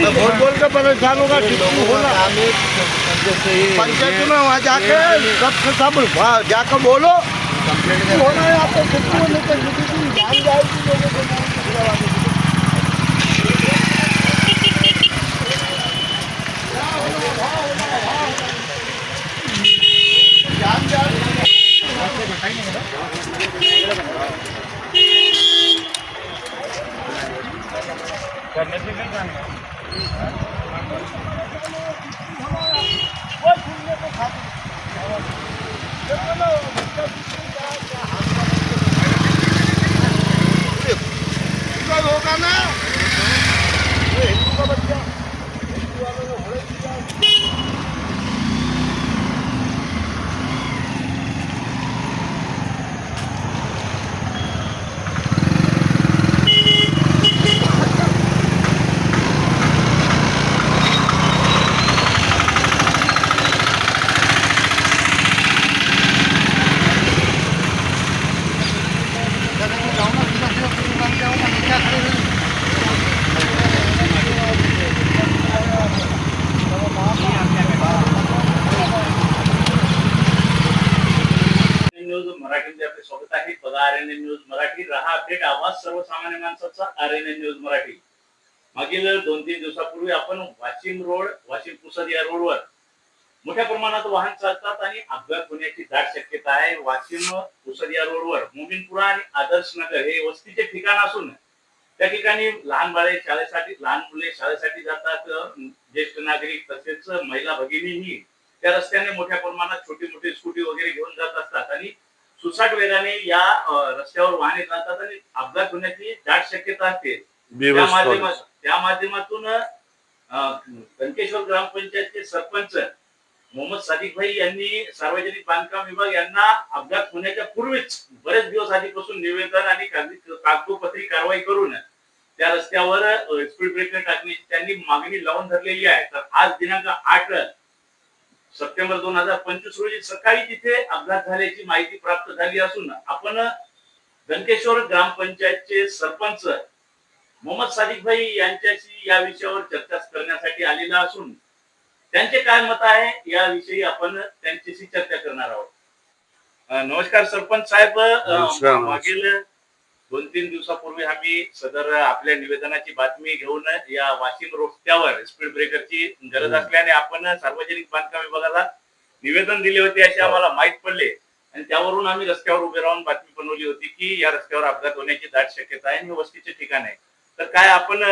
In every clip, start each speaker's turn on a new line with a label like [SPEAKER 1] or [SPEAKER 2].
[SPEAKER 1] किसानों का टिप्पणी होना पंचायतों में वहाँ जाके सब से सब वहाँ जाकर बोलो. होना है आपको टिप्पणी होने का जान जाएगी लोगों को जान जाएगी हिंदू
[SPEAKER 2] मराठीमध्ये आपले स्वागत आहे बघा R N N news Marathi. रहा अपडेट आवाज सर्वसामान्य माणसाचा R N N news Marathi. मागील दोन तीन दिवसापूर्वी आपण वाशिम रोड वाशिम पुसद या रोडवर मोठ्या प्रमाणात वाहन चालतात आणि अपघात होण्याची दाट शक्यता आहे. वाशिम पुसद या रोडवर मोमिनपुरा आणि आदर्श नगर हे वस्तीचे ठिकाण असून त्या ठिकाणी लहान बाळे शाळेसाठी लहान मुले शाळेसाठी जातात. ज्येष्ठ नागरिक तसेच महिला भगिनीही त्या रस्त्याने मोठ्या प्रमाणात छोटी मोठी स्कूटी वगैरे घेऊन जात असतात आणि सुसाट वेगाने या रस्त्यावर वाहने जातात आणि अपघात होण्याची दाट शक्यता असते. त्या माध्यमात त्या माध्यमातून अं, कनकेश्वर ग्रामपंचायतचे सरपंच मोहम्मद सादिक भाई यांनी सार्वजनिक बांधकाम विभाग यांना अपघात होण्याच्या पूर्वीच बरेच दिवस आधीपासून निवेदन आणि कागदी- कागदोपत्री कारवाई करून त्या रस्त्यावर स्पीड ब्रेकर टाकण्याची त्यांनी मागणी लावून धरलेली आहे. तर आज दिनांक आठ सप्टेंबर दोन हजार पंचवीस रोजी सकाळी तिथे अपघात झाल्याची माहिती प्राप्त झाली असून आपण गणकेश्वर ग्रामपंचायतचे सरपंच मोहम्मद सादिक भाई यांच्याशी या विषयावर चर्चा करण्यासाठी आलेला असून त्यांचे काय मत आहे याविषयी आपण त्यांच्याशी चर्चा करणार आहोत नमस्कार सरपंच साहेब. मागील दोन तीन दिवसापूर्वी आम्ही सदर आपल्या निवेदनाची बातमी घेऊन या वाशिम रस्त्यावर स्पीड ब्रेकरची गरज. असल्याने आपण सार्वजनिक बांधकाम विभागाला निवेदन दिले होते असे
[SPEAKER 3] हो.
[SPEAKER 2] आम्हाला माहीत पडले आणि त्यावरून आम्ही रस्त्यावर उभे राहून बातमी बनवली होती की या रस्त्यावर अपघात होण्याची दाट शक्यता आहे आणि हे वस्तीचे ठिकाण आहे तर काय आपण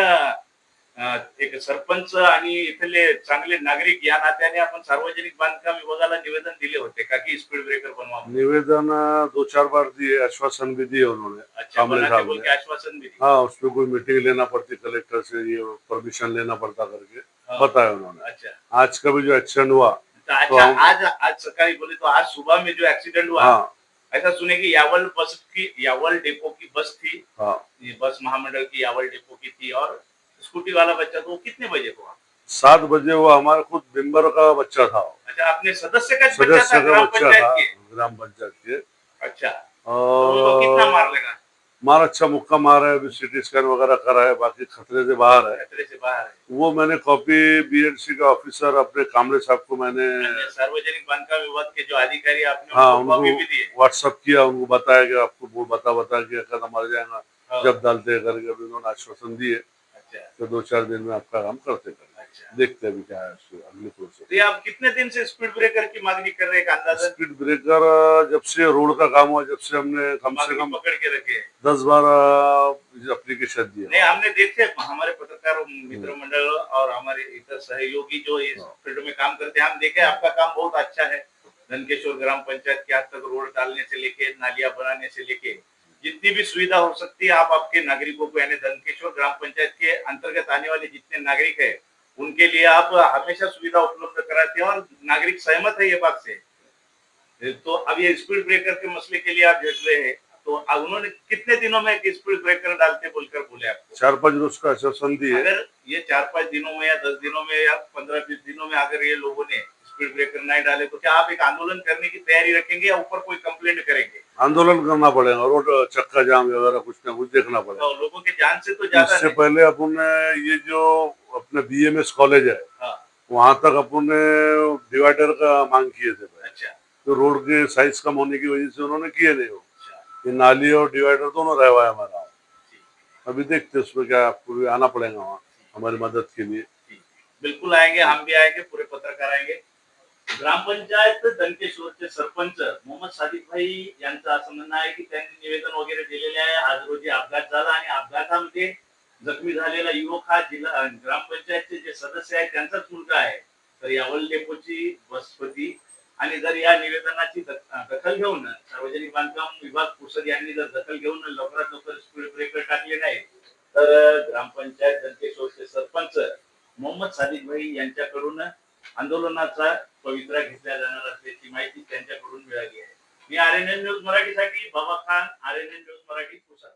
[SPEAKER 2] एक सरपंच आणि इथले चांगले नागरिक या नात्याने आपण सार्वजनिक बांधकाम विभागाला निवेदन दिले होते का की स्पीड ब्रेकर बनवा
[SPEAKER 3] निवेदन दो चार बार दिए आश्वासन भी दिए उन्होंने.
[SPEAKER 2] अच्छा आश्वासन भी
[SPEAKER 3] हाँ उसमें कोई मीटिंग लेना पड़ती कलेक्टर से ये परमिशन लेना पड़ता करके
[SPEAKER 2] हाँ।
[SPEAKER 3] बताया उन्होंने.
[SPEAKER 2] अच्छा।
[SPEAKER 3] आज का भी जो एक्शन हुआ
[SPEAKER 2] अच्छा
[SPEAKER 3] तो
[SPEAKER 2] आज आज सकाळी बोले तो आज सुबह में जो एक्सीडेंट हुआ
[SPEAKER 3] हाँ।
[SPEAKER 2] ऐसा सुने कि यावल बस की यावल डेपो की बस थी।
[SPEAKER 3] हाँ।
[SPEAKER 2] ये बस महामंडल की यावल डेपो की थी और स्कूटी वाला बच्चा तो वो कितने बजे हुआ?
[SPEAKER 3] सात बजे वो हमारा खुद मेंबर का बच्चा था।
[SPEAKER 2] अच्छा अपने सदस्य का बच्चा
[SPEAKER 3] सदस्य
[SPEAKER 2] था
[SPEAKER 3] का
[SPEAKER 2] ग्राम
[SPEAKER 3] बच्चा
[SPEAKER 2] पंचायत
[SPEAKER 3] था
[SPEAKER 2] के?
[SPEAKER 3] ग्राम पंचायत के।
[SPEAKER 2] अच्छा तो कितना
[SPEAKER 3] और
[SPEAKER 2] मार लगा?
[SPEAKER 3] मार अच्छा मुक्का मार है अभी सिटी स्कैन वगैरह करा है बाकी खतरे से बाहर है।
[SPEAKER 2] खतरे से बाहर है।
[SPEAKER 3] वो मैंने कॉपी बीएडसी का ऑफिसर अपने कामले साहब को मैंने
[SPEAKER 2] सार्वजनिक बांधकाम विभाग के जो अधिकारी आपने
[SPEAKER 3] हाँ
[SPEAKER 2] उनको
[SPEAKER 3] व्हाट्सअप किया उनको बताया कि आपको वो बता बता के कदम मर जाएगा जब डालते करके अभी उन्होंने आश्वासन दिए। तो दो चार दिन में आपका काम करते करेंगे
[SPEAKER 2] अच्छा।
[SPEAKER 3] देखते हैं अभी क्या है अगली प्रोसेस
[SPEAKER 2] तो ये आप कितने दिन से स्पीड ब्रेकर की मांगनी कर रहे हैं
[SPEAKER 3] स्पीड ब्रेकर जब से रोड का काम हुआ जब से हमने कम से कम
[SPEAKER 2] पकड़ के रखे
[SPEAKER 3] दस बारह अप्लीकेशन दिए
[SPEAKER 2] नहीं हमने देखे हमारे पत्रकार मित्र मंडल और हमारे इतर सहयोगी जो इस
[SPEAKER 3] हाँ।
[SPEAKER 2] फ़ील्ड में काम करते हैं हम देखे आपका काम बहुत अच्छा है। धनकेश्वर ग्राम पंचायत के आज तक रोड डालने से लेके नालियाँ बनाने से लेके जितनी भी सुविधा हो सकती है आप आपके नागरिकों को यानी धनकेश्वर ग्राम पंचायत के अंतर्गत आने वाले जितने नागरिक है उनके लिए आप हमेशा सुविधा उपलब्ध कराते हैं और नागरिक सहमत है ये बात से। तो अब ये स्पीड ब्रेकर के मसले के लिए आप झेल रहे हैं तो अब उन्होंने कितने दिनों में स्पीड ब्रेकर डालते बोलकर बोले आपको?
[SPEAKER 3] चार पाँच रोज का दिए
[SPEAKER 2] अगर ये चार पाँच दिनों में या दस दिनों में या पंद्रह बीस दिनों में अगर ये लोगों ने स्पीड ब्रेकर नहीं डाले। तो क्या आप एक आंदोलन करने की तैयारी रखेंगे या ऊपर कोई कंप्लेंट करेंगे?
[SPEAKER 3] आंदोलन करना पड़ेगा रोड चक्का जाम वगैरह कुछ ना कुछ देखना पड़ेगा।
[SPEAKER 2] तो लोगों के जान से तो ज़्यादा
[SPEAKER 3] इससे पहले अपन ने ये जो अपने बी एम एस कॉलेज है
[SPEAKER 2] हाँ।
[SPEAKER 3] वहाँ तक अपन ने डिवाइडर का मांग किए थे
[SPEAKER 2] अच्छा।
[SPEAKER 3] तो रोड के साइज़ कम होने की वजह से उन्होंने किए नहीं वो।
[SPEAKER 2] अच्छा।
[SPEAKER 3] ये नाली और डिवाइडर दोनों रह हुआ है हमारा अभी देखते हैं उसमें क्या आपको आना पड़ेगा वहाँ हमारी मदद के लिए।
[SPEAKER 2] बिल्कुल आएँगे हम भी आएँगे पूरे पत्रकार आएँगे। ग्रामपंचायत दंकेश्वरचे सरपंच मोहम्मद सादिक भाई यांचं असं म्हणणं आहे की त्यांनी निवेदन वगैरे दिलेले आहे. आज रोजी अपघात झाला आणि अपघातामध्ये जखमी झालेला युवक हा जिल्हा ग्रामपंचायतचे जे सदस्य आहेत त्यांचाच मुलगा आहे. तर यावल डेपोची वसपती आणि जर या निवेदनाची दखल घेऊन सार्वजनिक बांधकाम विभाग पुसद यांनी जर दखल घेऊन लवकरात लवकर स्पीड ब्रेकर टाकले नाही तर ग्रामपंचायत दंतेश्वरचे सरपंच मोहम्मद सादिक भाई यांच्याकडून आंदोलनाचा पवित्रा घेतला जाणार असल्याची माहिती त्यांच्याकडून मिळाली आहे. मी आर एन एन न्यूज मराठीसाठी Baba Khan R N N news Marathi Pusa.